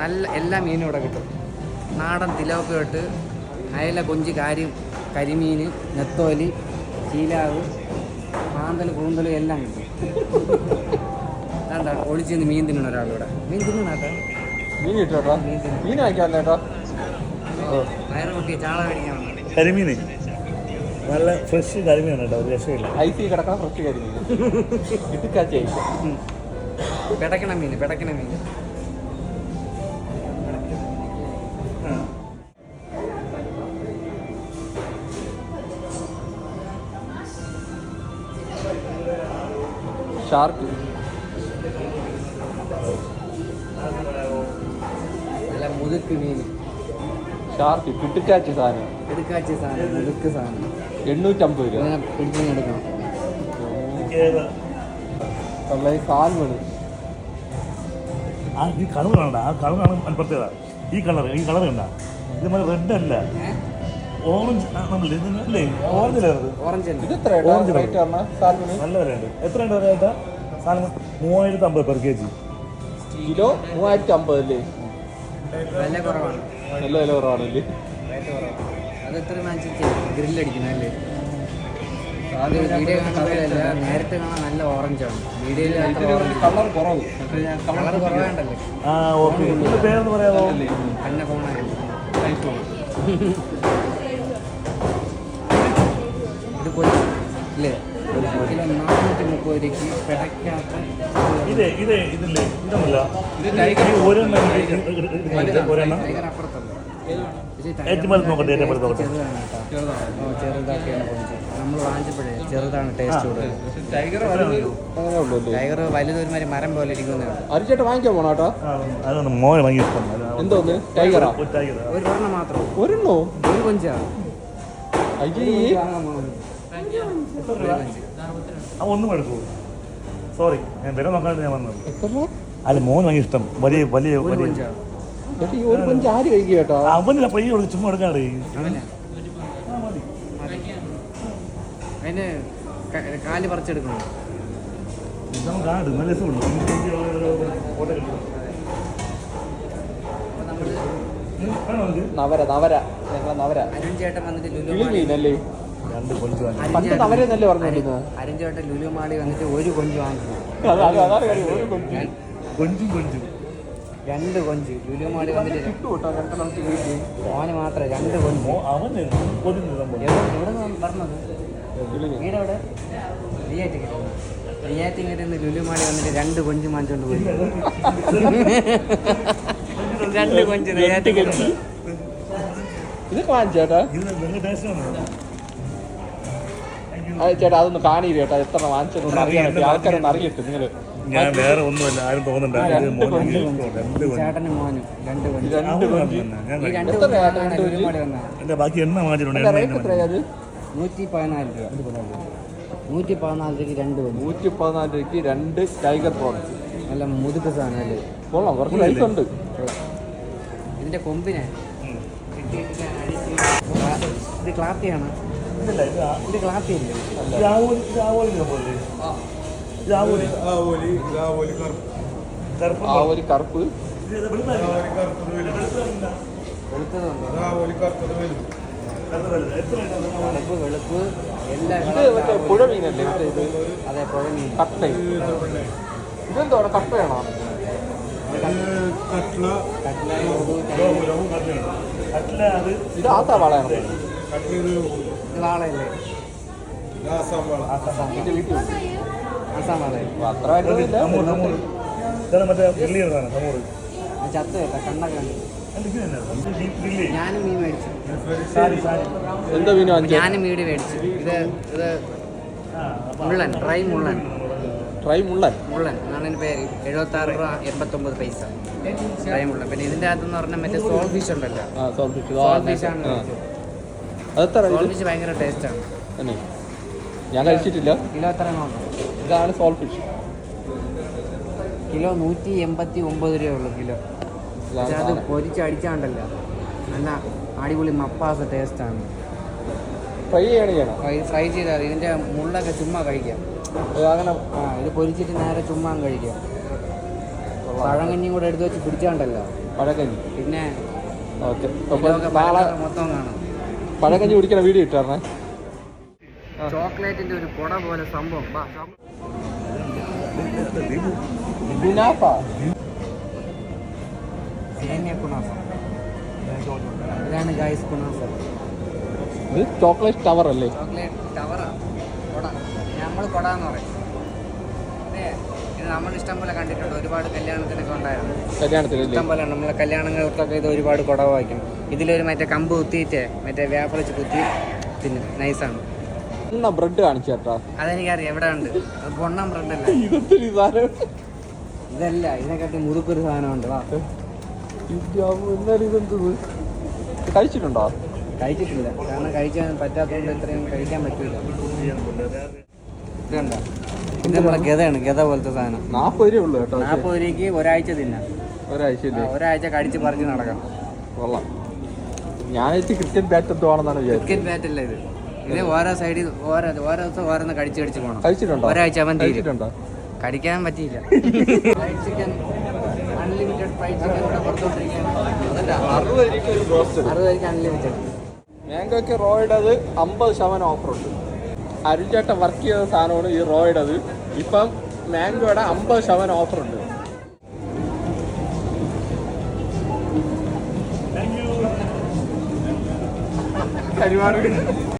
നല്ല എല്ലാ മീനും ഇവിടെ കിട്ടും. നാടൻ തിലോപ്പി തൊട്ട് അയല കൊഞ്ച് കാര്യം കരിമീൻ നെത്തോലി ചീലാവ് മാന്തൽ കൂന്തൽ എല്ലാം കിട്ടും. അതാണ്ടാ ഒളിച്ച് നിന്ന് മീൻ തിന്നണ ഒരാളിവിടെ മീൻ തിന്നണാട്ടോ മീൻ കിട്ടോട്ടോ മീൻ തിന്നു കേട്ടോ വയറ് ചാള മേടിക്കാൻ വന്നു. കരിമീൻ നല്ല ഫ്രഷ് കരിമീനാണ് കേട്ടോ ഒരു രക്ഷയില്ല സി കിടക്കണം ഫ്രഷ് കരിമീൻ. ഇട്ടുക്കാച്ചി ഐസ്. പെടക്കണ മീൻ പെടക്കണ മീൻ ഷാർക്ക് നല്ല മുതുക്ക് മീൻ. ഷാർക്ക് കിട്ടുക്കാച്ചി സാധനം. എടുക്കാച്ച സാധനം മുതുക്ക് സാധനം. എണ്ണൂറ്റമ്പത് രൂപ. പിടിച്ചു എടുക്കണം. ഉള്ള ഈ സാൽമണ് ആ ഈ കളർ കാണണ്ട ആ കളറാണ് പ്രത്യേകത ഈ കളർ ഈ കളർ കണ്ട ഇത് റെഡ് അല്ല. ഓറഞ്ച്. ഇത് അല്ലേ? ഓറഞ്ച് അല്ലേ ഓറഞ്ച് ഇത് എത്ര ഓറഞ്ച് റേറ്റ് നല്ല വിലയുണ്ട് എത്രയുണ്ട് വിലയായിട്ടാ സാധനം മൂവായിരത്തി അമ്പത് പെർ കെ ജി കിലോ മൂവായിരത്തി അമ്പത് അല്ലേ? വില കുറവാണ്. നല്ല വില കുറവാണല്ലേ? റേറ്റ് കുറവാണ്. അത് എത്ര വാങ്ങിച്ച് ഗ്രില്ലടിക്കണം അല്ലേ? അത് വീഡിയോ കാണുമ്പോഴല്ല നേരത്തെ കാണാൻ നല്ല ഓറഞ്ചാണ് വീഡിയോയിൽ കളർ കുറവ്. കളർ കുറവാണ്ടല്ലേ. ആ ഓക്കെ പേരെന്ന് പറയാമോ? തന്നെ ഫോണായിരുന്നു പോയി ഇല്ലേ കിലോ നാനൂറ്റി മുപ്പത് രൂപയ്ക്ക് പിടയ്ക്കാത്ത ഇതേ ഇതേ ഇതില്ലേ ഇതൊന്നുമില്ല ഈ ഒരെണ്ണം? ഒരെണ്ണം ടൈഗർ അപ്പുറത്തല്ല ടൈഗർ വലുത് നോക്കട്ടെ വലുത് നോക്കട്ടെ ചെറുതാക്കിയാണ് നമ്മൾ വാങ്ങിച്ചപ്പോഴേ ചെറുതാണ് ടേസ്റ്റ് കൂടുതൽ ടൈഗർ ടൈഗർ വലുതൊരുമാതിരി മരം പോലെ ഇരിക്കുന്നേ ഉള്ളൂ അരിച്ചേട്ടൻ വാങ്ങിക്കാൻ പോണോ കേട്ടോ അതൊന്ന് മോനെ ഇഷ്ടം എന്തോന്ന് ടൈഗറാ ഒരു ടൈഗർ ഒരെണ്ണം മാത്രം ഒരെണ്ണോ ഒരു കൊഞ്ചാ അയ്യേ ഒന്നും എടുക്കൂ സോറി ഞാൻ വില നോക്കാണ്ട് ഞാൻ വന്നത്. അല്ല മോൻ ഭയങ്കര ഇഷ്ടം. വലിയ വലിയ വലിയ. ഒരു കൊഞ്ച് ആര് കഴിക്കുക കേട്ടോ അവനില്ല പയ്യ കൊടുത്ത് ചുമ്മാ എടുക്കാണ്ട് അതിന് കാൽ പറിച്ചെടുക്കണം? കാട് നല്ല രസമുണ്ട്? നവര നവര. ഞങ്ങളെ നവര. അരുൺ ചേട്ടൻ വന്നിട്ട് ലുലു മീനല്ലേ രണ്ട് കൊഞ്ച് വാങ്ങി. അരുൺ പണ്ട് ചേട്ടൻ- നവര എന്നല്ലേ പറഞ്ഞോണ്ടിരുന്നത് അരുൺ ചേട്ടൻ ലുലു മാളി വന്നിട്ട് ഒരു കൊഞ്ച് വാങ്ങി. കൊഞ്ച്. കൊഞ്ചും കൊഞ്ചും. രണ്ട് കൊഞ്ച്. ലുലു മാളി വന്നിട്ട് ഓന് മാത്രം രണ്ട് കൊഞ്ച്. സംഭവം എവിടെ എവിടെ നിന്ന് പറഞ്ഞത് കിളി മീൻ വീട് എവിടെ? നെയ്യാറ്റിങ്കര നെയ്യാറ്റിങ്കര നിന്ന് ലുലു മാളി വന്നിട്ട് രണ്ട് കൊഞ്ച് വാങ്ങിച്ചോണ്ട് പോയി. രണ്ട് കൊഞ്ച് നെയ്യാറ്റിങ്കര ഇത് വാങ്ങിച്ചേട്ടാ ചേട്ടാ അതൊന്ന് കാണിയില്ല ചേട്ടാ എത്ര വാങ്ങിച്ചെന്ന് അറിയാൻ ആൾക്കാരൊന്നും അറിയട്ടെ നിങ്ങൾ ഞാൻ വേറെ ഒന്നുമല്ല ആരും തോന്നണ്ട. എന്റെ ബാക്കി എണ്ണ വാങ്ങിച്ചിട്ടുണ്ട് നൂറ്റി പതിനാല് രൂപ. നൂറ്റി പതിനാല് രൂപയ്ക്ക് രണ്ട് നൂറ്റി പതിനാല് രൂപയ്ക്ക് രണ്ട് ടൈഗർ പ്രോൺസ്. നല്ല മുതുക്ക് സാധനം അല്ലേ? കൊള്ളാം കുറച്ച് ലൈഫ് ഉണ്ട്. ഇതിന്റെ കൊമ്പിനെ. ഇത് ക്ലാത്തിയാണ് ഇതല്ല, ഇത് ആ- ഇത് ക്ലാത്തിയല്ലേ ഇത് ആവോലി ഇത് ആവോലി സംഭവമല്ലേ? ഇത് ആവോലി ആവോലി ആവോലി കറുപ്പ്. കറുപ്പ് ആ ഒരു കറുപ്പ്. ഇത് ഇത് വെളുത്തതല്ല. ആവോലി കറുത്തത് വലുത്. വെളുത്തതല്ല. വെളുത്തതുണ്ട് അത് ആവോലി കറുത്തത് വലുത്. കറുത്ത വലുത്. എത്രയുണ്ട് അത്? കറുപ്പ് വെളുപ്പ് എല്ലാം ഇത് മറ്റേ പുഴ മീനല്ലേ മറ്റേ ഇത് അതെ പുഴ മീൻ. കട്ട. ഇതെന്തോ കട്ടയാണോ കട്ട്ല കട്ട്ല ഉറുദു, രോഹു, രോഹു കറുത്തയുണ്ട്. കട്ട്ല അത് ഇത് ആസാ വളയാണോ കട്ട്ല ഒരു ഇത് വാളയല്ലേ ആസാം വള ചത്ത് കേട്ടോ കണ്ണൊക്കെ. ഞാനും മീൻ മേടിച്ചു. എന്താ മീൻ ഞാനും ഇത് ഇത് മുള്ളൻ ഡ്രൈ മുള്ളൻ. ട്രൈ മുള്ളൻ? മുള്ളൻ എന്നാണ് എന്റെ പേര്. എഴുപത്താറ് രൂപ എൺപത്തൊമ്പത് പൈസ. ഡ്രൈ മുള്ളൻ. പിന്നെ ഇതിന്റെ അകത്തെന്ന് പറഞ്ഞാൽ മറ്റേ സോൾ ഫിഷ് ഉണ്ടല്ലോ. Sole fish. ആണ് അതെത്ര ഭയങ്കര ടേസ്റ്റാണ് തന്നെ. ഞാൻ കഴിച്ചിട്ടില്ല. കിലോ എത്ര ഇതാണ് സോൾ ഫിഷ് കിലോ നൂറ്റി എൺപത്തി ഒമ്പത് രൂപയുള്ളൂ കിലോ. പക്ഷെ അത്. പൊരിച്ചടിച്ചാണ്ടല്ല നല്ല അടിപൊളി മപ്പാസ ടേസ്റ്റാണ് ഫ്രൈ ചെയ്യണ ഫ്രൈ ഫ്രൈ ചെയ്താൽ ഇതിന്റെ മുള്ളൊക്കെ ചുമ്മാ കഴിക്കാം. അങ്ങനെ ആ ഇത് പൊരിച്ചിട്ട് നേരെ ചുമ്മാ കഴിക്കാം. പഴങ്കഞ്ഞിയും കൂടെ എടുത്ത് വെച്ച് പിടിച്ചാണ്ടല്ലോ. പഴകഞ്ഞി. പിന്നെ ഓക്കെ. മൊത്തം കാണാം. പഴകഞ്ഞി കുടിക്കണ വീഡിയോ ഇട്ടായിരുന്നേ ചോക്ലേറ്റിന്റെ ഒരു കുട പോലെ സംഭവം. ഇതാണ് ഗൈസ് കുണാഫ ഇത് ചോക്ലേറ്റ് ടവർ അല്ലേ ചോക്ലേറ്റ് ടവറാ. കൊട നമ്മൾ കൊട എന്ന് പറയും നമ്മൾ ഇഷ്ടം പോലെ കണ്ടിട്ടുണ്ട്. ഒരുപാട് കല്യാണത്തിനൊക്കെ ഉണ്ടായിരുന്നു. കല്യാണത്തിന് ഇഷ്ടം പോലെ നമ്മളെ കല്യാണങ്ങൾക്കൊക്കെ ഇത് ഒരുപാട് കുടവായിരിക്കും ഇതിലൊരു മറ്റേ കമ്പ് കുത്തിയിട്ട് മറ്റേ വേപ്പർ വെച്ച് കുത്തി തിന്നും. നൈസാണ് ബ്രെഡ് കാണിച്ചു കേട്ടാ അതെനിക്കറിയാം. എവിടെ ഉണ്ട്? പൊണ്ണം ബ്രെഡ് അല്ല? ഇതല്ല. ഇതിനെക്കാട്ടി മുതുക്കൊരു സാധനമുണ്ട്. വാ. കഴിച്ചിട്ടുണ്ടോ? കഴിച്ചിട്ടില്ല. കാരണം കഴിക്കാൻ പറ്റാത്തതുകൊണ്ട് ഇത്രയും കഴിക്കാൻ പറ്റില്ല ഇതുണ്ടോ? ഇത് നമ്മളെ ഗതയാണ് ഗത പോലത്തെ സാധനം. നാൽപ്പത് രൂപ ഉള്ളു കേട്ടോ. നാൽപ്പത് രൂപയ്ക്ക് ഒരാഴ്ച തിന്നാം. ഒരാഴ്ച ആ, ഒരാഴ്ച കടിച്ച് പറിച്ച് നടക്കാം കൊള്ളാം. ഞാൻ ക്രിക്കറ്റ് ബാറ്റ് വിചാരിച്ചത്. ക്രിക്കറ്റ് ബാറ്റ് അല്ല ഇത്. ഇത് ഓരോ സൈഡിൽ ഓരോ ഓരോ ദിവസം ഓരോന്ന് കടിച്ച് കടിച്ച് പോകണം കഴിച്ചിട്ടുണ്ടോ? ഒരാഴ്ച അവൻ തീരും. കഴിച്ചിട്ടുണ്ടോ? കടിക്കാൻ പറ്റിയില്ല. Fried chicken unlimited fried chicken ഇവിടെ കൊടുത്തോണ്ടിരിക്കുകയാണ്. അറുപത് അൺലിമിറ്റഡ് മാംഗോയ്ക്ക് അത് അമ്പത് ശതമാനം ഓഫറുണ്ട് അരുൺചേട്ടൻ വർക്ക് ചെയ്ത സാധനമാണ് ഈ റോയിഡത് ഇപ്പം മാംഗോയുടെ അമ്പത് ശതമാനം ഓഫറുണ്ട് കരുവാറുണ്ട്